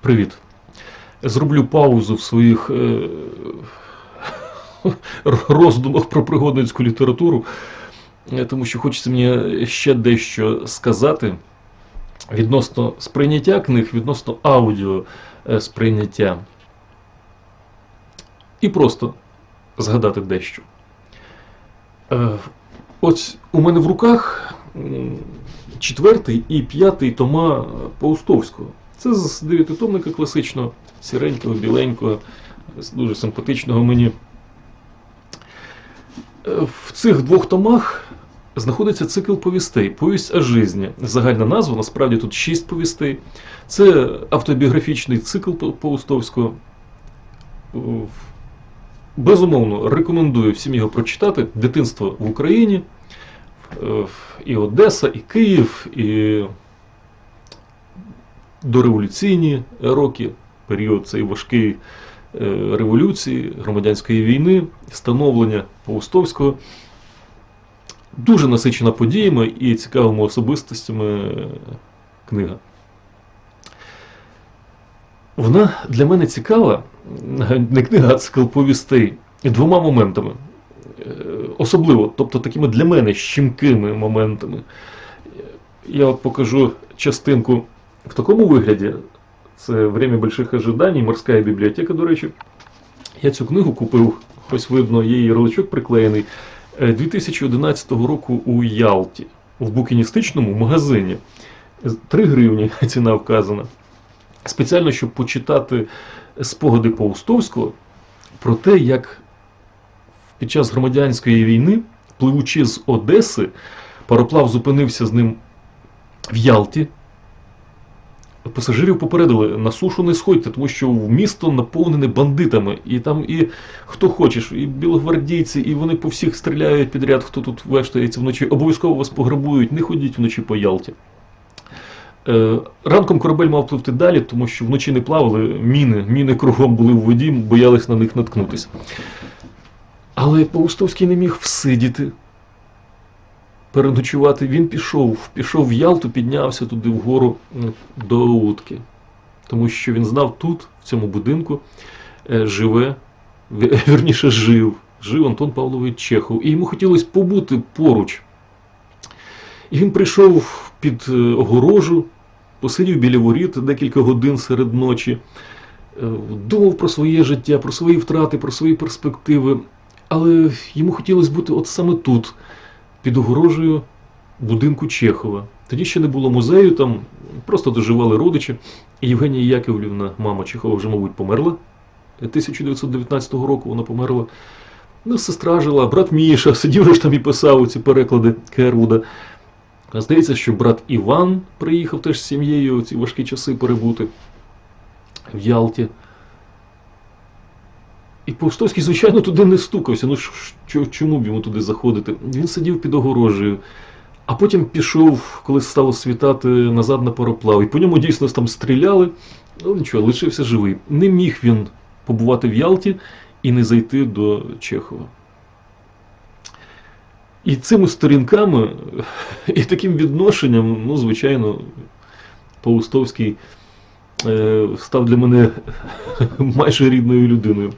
Привіт. Зроблю паузу в своїх е, роздумах про пригодницьку літературу, е, тому що хочеться мені ще дещо сказати відносно сприйняття книг, відносно аудіо е, сприйняття. І просто згадати дещо. Ось у мене в руках четвертий і п'ятий тома Паустовського. Це з дев'ятитомника класичного, сіренького, біленького, дуже симпатичного мені. Е, В цих двох томах знаходиться цикл повістей. Повість о житті. Загальна назва, насправді тут шість повістей. Це автобіографічний цикл Паустовського. Е, Безумовно, рекомендую всім його прочитати. Дитинство в Україні, е, і Одеса, і Київ, і дореволюційні роки, період цей важкий е, революції, громадянської війни, становлення Паустовського. Дуже насичена подіями і цікавими особистостями е, книга. Вона для мене цікава, не книга, а цикл повістей двома моментами. Е, Особливо, тобто такими для мене щемкими моментами. Я от покажу частинку в такому вигляді. Це Время больших ожиданий, морська бібліотека, до речі. Я цю книгу купив, ось видно, її роличок приклеєний, е, 2011 року у Ялті, в букіністичному магазині. 3 гривні ціна вказана. Спеціально, щоб почитати спогади Паустовського про те, як під час громадянської війни, пливучи з Одеси, пароплав зупинився з ним в Ялті. Пасажирів попередили, на сушу не сходьте, тому що місто наповнене бандитами. І там і хто хочеш, і білогвардійці, і вони по всіх стріляють підряд, хто тут вештається вночі. Обов'язково вас пограбують, не ходіть вночі по Ялті. Е, Ранком корабель мав пливти далі, тому що вночі не плавали, міни, міни кругом були в воді, боялись на них наткнутися. Але Паустовський не міг всидіти, переночувати. Він пішов, пішов в Ялту, піднявся туди вгору до утки. Тому що він знав тут, в цьому будинку, е, живе, вірніше жив, жив Антон Павлович Чехов. І йому хотілося побути поруч. І він прийшов під е, огорожу, посидів біля воріт декілька годин серед ночі, е, думав про своє життя, про свої втрати, про свої перспективи. Але йому хотілося бути от саме тут, під огорожею будинку Чехова. Тоді ще не було музею, там просто доживали родичі. Євгенія Яковлівна, мама Чехова, вже, мабуть, померла. 1919 року вона померла. Ну, сестра жила, брат Міша, сидів ж там і писав ці переклади Кервуда. А Здається, що брат Іван приїхав теж з сім'єю ці важкі часи перебути в Ялті. І Повстовський, звичайно, туди не стукався. Ну чому б йому туди заходити? Він сидів під огорожею, а потім пішов, коли стало світати назад на пароплав. І по ньому дійсно там стріляли. Ну нічого, лишився живий. Не міг він побувати в Ялті і не зайти до Чехова. І цими сторінками, і таким відношенням, ну, звичайно, Паустовський е, став для мене майже рідною людиною.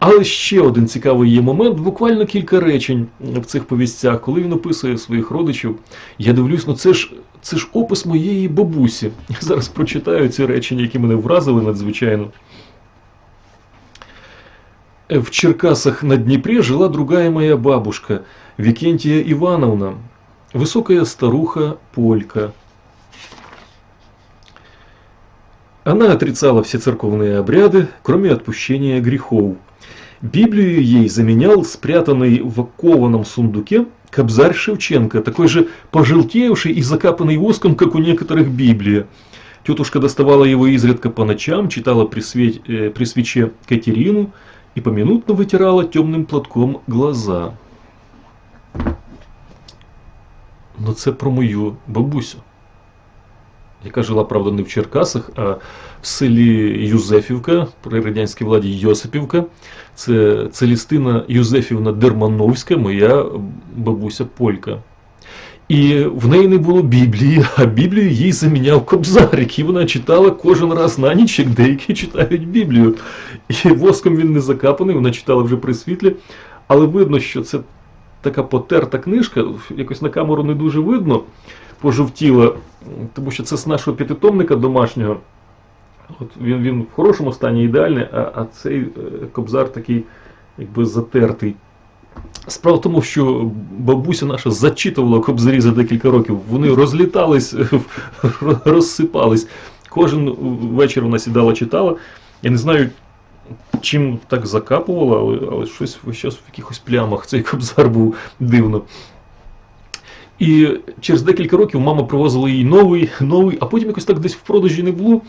Але ще один цікавий є момент, буквально кілька речень в цих повістях, коли він описує своїх родичів. Я дивлюсь, ну це ж це ж опис моєї бабусі. Я зараз прочитаю ці речення, які мене вразили надзвичайно. В Черкасах на Днепре жила другая моя бабушка, Викентия Ивановна, высокая старуха-полька. Она отрицала все церковные обряды, кроме отпущения грехов. Библию ей заменял спрятанный в кованом сундуке Кобзарь Шевченко, такой же пожелтевший и закапанный воском, как у некоторых Библия. Тетушка доставала его изредка по ночам, читала при, све- э, при свече Катерину и поминутно вытирала темным платком глаза. Ну це про мою бабусю, яка жила, правда, не в Черкасах, а в селі Юзефівка, при радянській владі Йосипівка. Це Целістина Юзефівна Дермановська, моя бабуся Полька. І в неї не було Біблії, а Біблію їй заміняв Кобзар, який вона читала кожен раз на ніч, як деякі читають Біблію. І воском він не закапаний, вона читала вже при світлі, але видно, що це така потерта книжка, якось на камеру не дуже видно, пожовтіла, тому що це з нашого п'ятитомника домашнього. От він, він в хорошому стані ідеальний, а, а цей е, кобзар такий, якби затертий. Справа в тому, що бабуся наша зачитувала кобзарі за декілька років. Вони розлітались, розсипались. Кожен вечір вона сідала, читала. Я не знаю, чим так закапувала, але, але щось час в якихось плямах цей кобзар був дивно. І через декілька років мама привозила їй новий, новий, а потім якось так десь в продажі не було.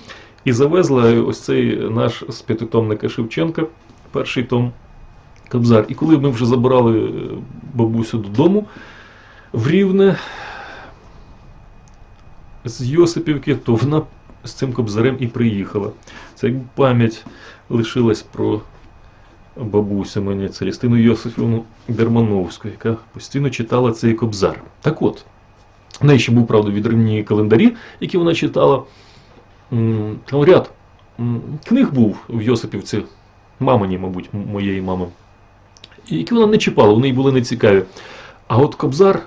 І завезла ось цей наш з п'ятитомника Шевченка, перший том Кобзар. І коли ми вже забирали е, бабусю додому в Рівне з Йосипівки, то вона з цим кобзарем і приїхала. Це як пам'ять лишилась про бабусю мені Целістину Йосифівну Дермановську, яка постійно читала цей кобзар. Так от, в неї ще був, правда, відривні календарі, які вона читала. Там ряд книг був в Йосипівці, мамині, мабуть, моєї мами, які вона не чіпала, вони їй були нецікаві. А от Кобзар,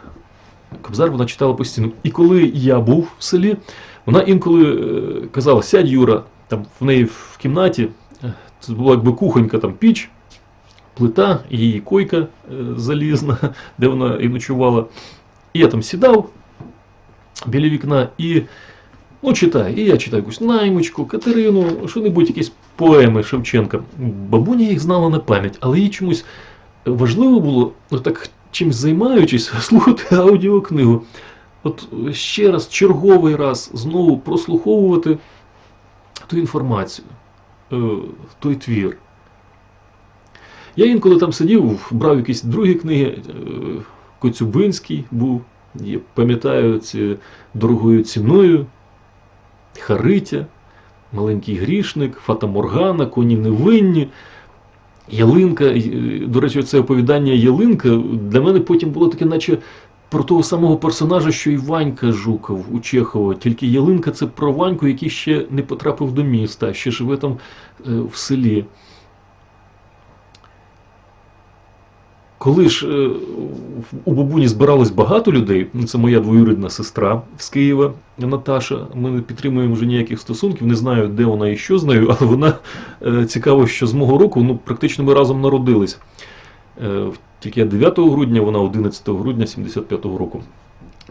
Кобзар вона читала постійно. І коли я був в селі, вона інколи е, казала, сядь, Юра, там в неї в кімнаті, е, це була якби кухонька, там піч, плита, її койка е, залізна, де вона і ночувала. І я там сідав біля вікна і ну, читаю. І я читаю якусь наймичку, Катерину, що-небудь, якісь поеми Шевченка. Бабуня їх знала на пам'ять, але їй чомусь важливо було, ну, так чимось займаючись, слухати аудіокнигу. От ще раз, черговий раз знову прослуховувати ту інформацію, е, той твір. Я інколи там сидів, брав якісь другі книги, е, Коцюбинський був, я пам'ятаю ці дорогою ціною, Харитя, Маленький грішник, Фата Моргана, Коні невинні. Ялинка, е, до речі, це оповідання Ялинка для мене потім було таке, наче про того самого персонажа, що і Ванька Жуков у Чехова. Тільки Ялинка це про Ваньку, який ще не потрапив до міста, ще живе там е, в селі. Коли ж е, у бабуні збиралось багато людей, ну, це моя двоюрідна сестра з Києва Наташа. Ми не підтримуємо вже ніяких стосунків, не знаю, де вона і що з нею, але вона е, цікаво, що з мого року ну, практично ми разом народились. Е, Тільки я 9 грудня, вона 11 грудня 75-го року.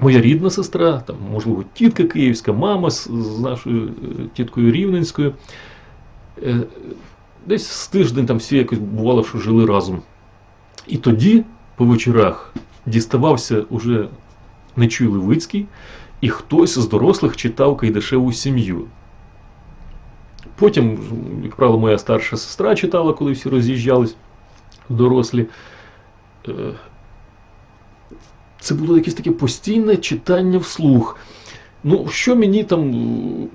Моя рідна сестра, там, можливо, тітка київська, мама з, нашою тіткою Рівненською. Десь з тиждень там всі якось бувало, що жили разом. І тоді, по вечорах, діставався уже Нечуй Левицький, і хтось з дорослих читав Кайдашеву сім'ю. Потім, як правило, моя старша сестра читала, коли всі роз'їжджались дорослі. Е, Це було якесь таке постійне читання вслух. Ну, що мені там, е,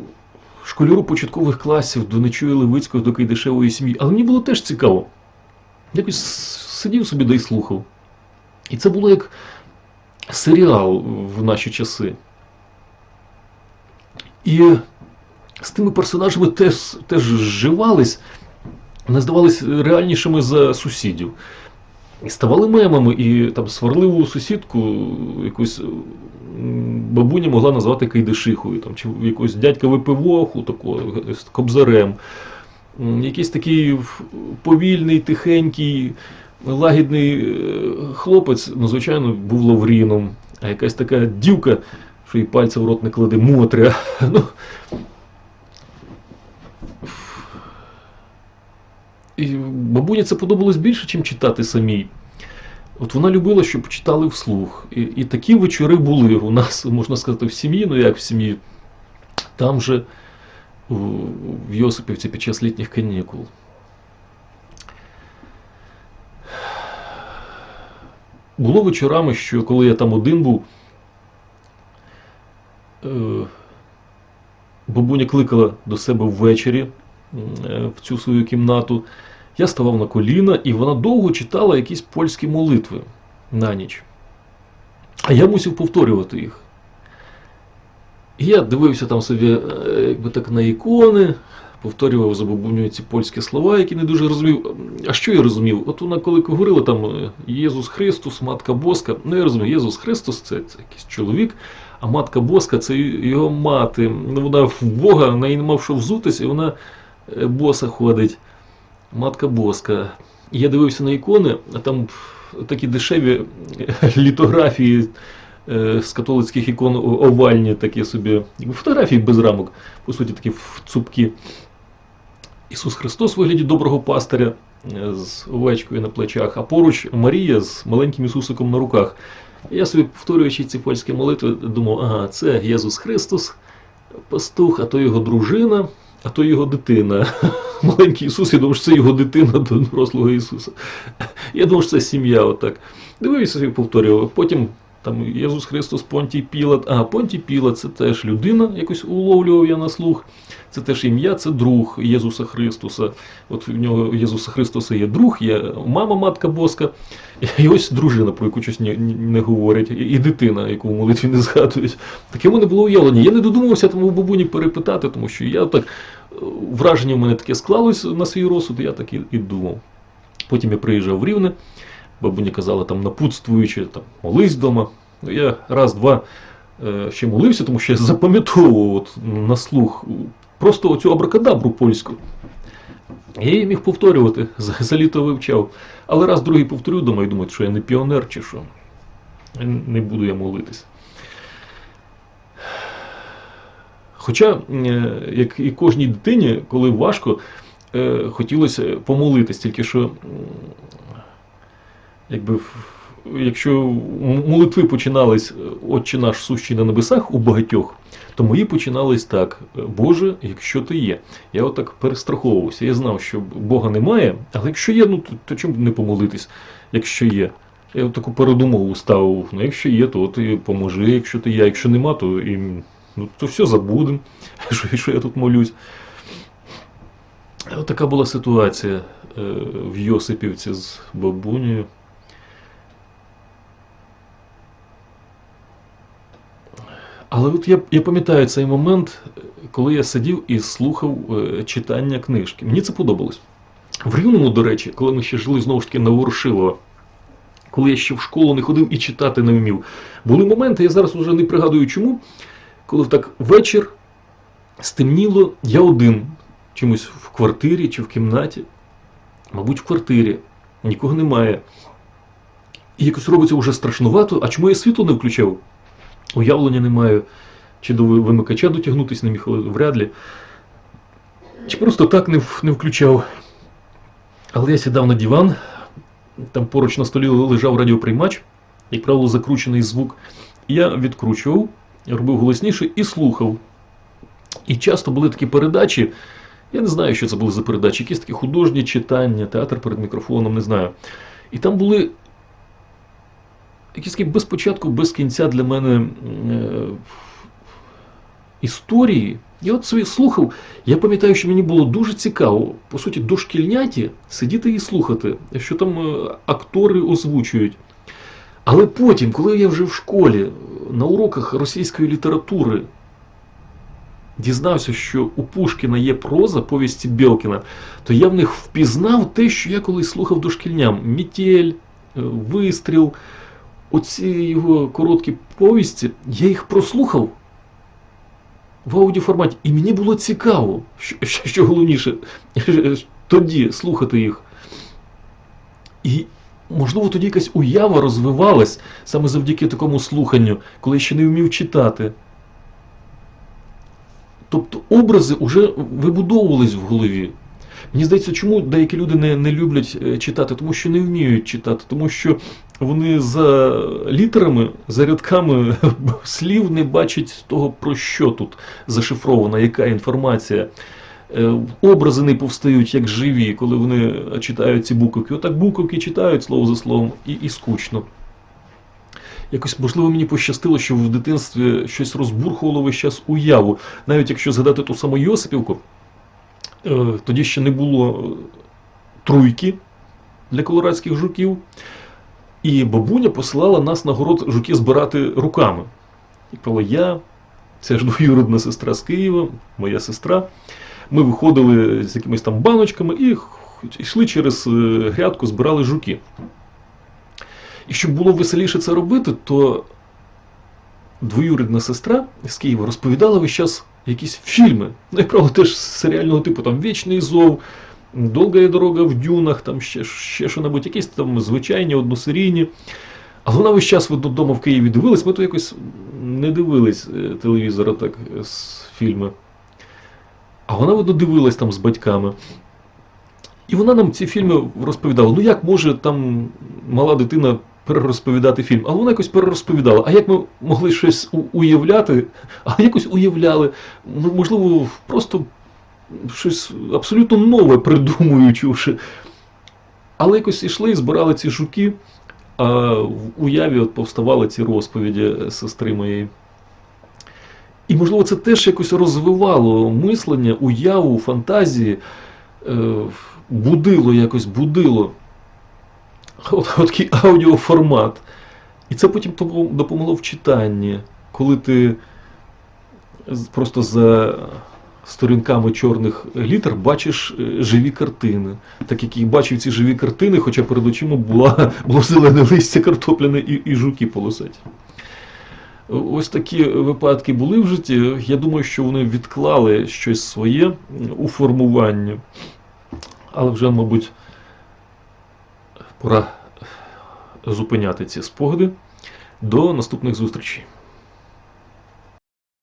школяру початкових класів, до Нечуя Левицького, до Кайдашевої сім'ї, але мені було теж цікаво. Якось сидів собі да й слухав. І це було як серіал в наші часи. І з тими персонажами теж, теж зживались, вони здавались реальнішими за сусідів. І ставали мемами, і там сварливу сусідку якусь бабуня могла назвати Кайдашихою, там, чи якогось дядька випивоху, такого, кобзарем. Якийсь такий повільний, тихенький, лагідний е, хлопець, ну, звичайно, був Лавріном, а якась така дівка, що їй пальця в рот не кладе, Мотря. Ну, і бабуні це подобалось більше, ніж читати самій. От вона любила, щоб читали вслух. І, і такі вечори були у нас, можна сказати, в сім'ї, ну як в сім'ї, там же в Йосипівці під час літніх канікул. Було вечорами, що коли я там один був, е, бабуня кликала до себе ввечері е, в цю свою кімнату. Я ставав на коліна, і вона довго читала якісь польські молитви на ніч. А я мусив повторювати їх. І я дивився там собі е, якби так на ікони, повторював за ці польські слова, які не дуже розумів. А що я розумів? От вона коли говорила там е, Єсус Христос, Матка Боска, ну я розумію, Єсус Христос це, це якийсь чоловік, а Матка Боска це його мати. Ну, Вона в Бога, в неї не мав що взутися, і вона е, боса ходить. Матка Боска. І я дивився на ікони, а там такі дешеві літографії е, з католицьких ікон овальні, такі собі фотографії без рамок, по суті, такі цупкі. Ісус Христос у вигляді доброго пастиря е, з овечкою на плечах, а поруч Марія з маленьким Ісусиком на руках. Я собі, повторюючи ці польські молитви, думав, ага, це Єсус Христос, пастух, а то його дружина, а то його дитина. Маленький Ісус, я думав, що це його дитина до дорослого Ісуса. Я думав, що це сім'я отак. Дивився і повторював. Потім там Єсус Христос, Понтій Пілат. А, Понтій Пілат це теж людина, якось уловлював я на слух. Це теж ім'я, це друг Єсуса Христоса. От в нього Єсуса Христоса є друг, є мама, матка боска, і ось дружина, про яку щось не, говорять, і, дитина, яку в молитві не згадують. Таке в мене було уявлення. Я не додумався тому бабуні перепитати, тому що я так е, враження в мене таке склалось на свій розсуд, і я так і думав. Потім я приїжджав в Рівне, бабуня казала там напутствуючи, там, молись вдома. Ну, Я раз-два е, ще молився, тому що я запам'ятовував от, на слух просто оцю абракадабру польську. Я її міг повторювати, за, за літо вивчав. Але раз другий повторю, думаю, думаю, що я не піонер чи що. Не буду я молитись. Хоча, е, як і кожній дитині, коли важко, е, хотілося помолитись, тільки що, якби, якщо молитви починались е, Отче наш сущий на небесах у багатьох, то мої починались так: Боже, якщо ти є. Я отак перестраховувався. Я знав, що Бога немає, але якщо є, ну то, чому не помолитись, якщо є. Я от таку передумову ставив. Ну, якщо є, то ти поможи, якщо ти є, якщо нема, то і, ну, то все забудемо, що, що я тут молюсь. От така була ситуація е, в Йосипівці з бабунею. Але от я, я пам'ятаю цей момент, коли я сидів і слухав е, читання книжки. Мені це подобалось. В Рівному, до речі, коли ми ще жили знову ж таки на Ворошилова, коли я ще в школу не ходив і читати не вмів, були моменти, я зараз вже не пригадую чому, коли так вечір стемніло, я один чимось в квартирі чи в кімнаті, мабуть, в квартирі, нікого немає. І якось робиться вже страшнувато, а чому я світло не включав? Уявлення не маю. Чи до вимикача дотягнутися не міг, але вряд ли. Чи просто так не, не включав. Але я сідав на диван, там поруч на столі лежав радіоприймач, як правило, закручений звук. Я відкручував, робив голосніше і слухав. І часто були такі передачі. Я не знаю, що це були за передачі, якісь такі художні читання, театр перед мікрофоном, не знаю. І там були якісь такі без початку, без кінця для мене е, історії. Я от собі слухав. Я пам'ятаю, що мені було дуже цікаво, по суті, дошкільняті сидіти і слухати, що там е, актори озвучують. Але потім, коли я вже в школі на уроках російської літератури дізнався, що у Пушкіна є проза повісті Білкіна, то я в них впізнав те, що я колись слухав дошкільням. Мітєль, е, вистріл, оці його короткі повісті, я їх прослухав в аудіоформаті, і мені було цікаво, що, що, головніше, тоді слухати їх. І, можливо, тоді якась уява розвивалась саме завдяки такому слуханню, коли я ще не вмів читати. Тобто образи вже вибудовувались в голові. Мені здається, чому деякі люди не, не люблять е, читати, тому що не вміють читати, тому що вони за літерами, за рядками слів не бачать того, про що тут зашифрована, яка інформація. Е, Образи не повстають як живі, коли вони читають ці буковки. Отак буковки читають слово за словом і, і скучно. Якось, можливо, мені пощастило, що в дитинстві щось розбурхувало весь час уяву. Навіть якщо згадати ту саму Йосипівку, е, тоді ще не було е, труйки для колорадських жуків. І бабуня посилала нас на город жуки збирати руками. І коли я, це ж двоюродна сестра з Києва, моя сестра, ми виходили з якимись там баночками і йшли через е, грядку, збирали жуки. І щоб було веселіше це робити, то двоюрідна сестра з Києва розповідала весь час якісь фільми. Ну, як правило, теж серіального типу, там Вічний зов, Довга дорога в дюнах, там ще, ще що-небудь, якісь там звичайні, односерійні. Але вона весь час видно, вдома в Києві дивилась, ми то якось не дивились е, телевізора так е, з фільми. А вона дивилась там з батьками. І вона нам ці фільми розповідала. Ну як може там мала дитина перерозповідати фільм? Але вона якось перерозповідала. А як ми могли щось уявляти, а якось уявляли, можливо, просто щось абсолютно нове придумуючи. Але якось ішли і збирали ці жуки, а в уяві от повставали ці розповіді сестри моєї. І, можливо, це теж якось розвивало мислення, уяву, фантазії, е, будило якось, будило. Такий аудіоформат. І це потім допомогло в читанні, коли ти просто за сторінками чорних літер бачиш е, живі картини. Так як і бачив ці живі картини, хоча перед очима була, було зелене листя картопляне і, і жуки полосаті. Ось такі випадки були в житті. Я думаю, що вони відклали щось своє у формуванні. Але вже, мабуть, пора зупиняти ці спогади. До наступних зустрічей.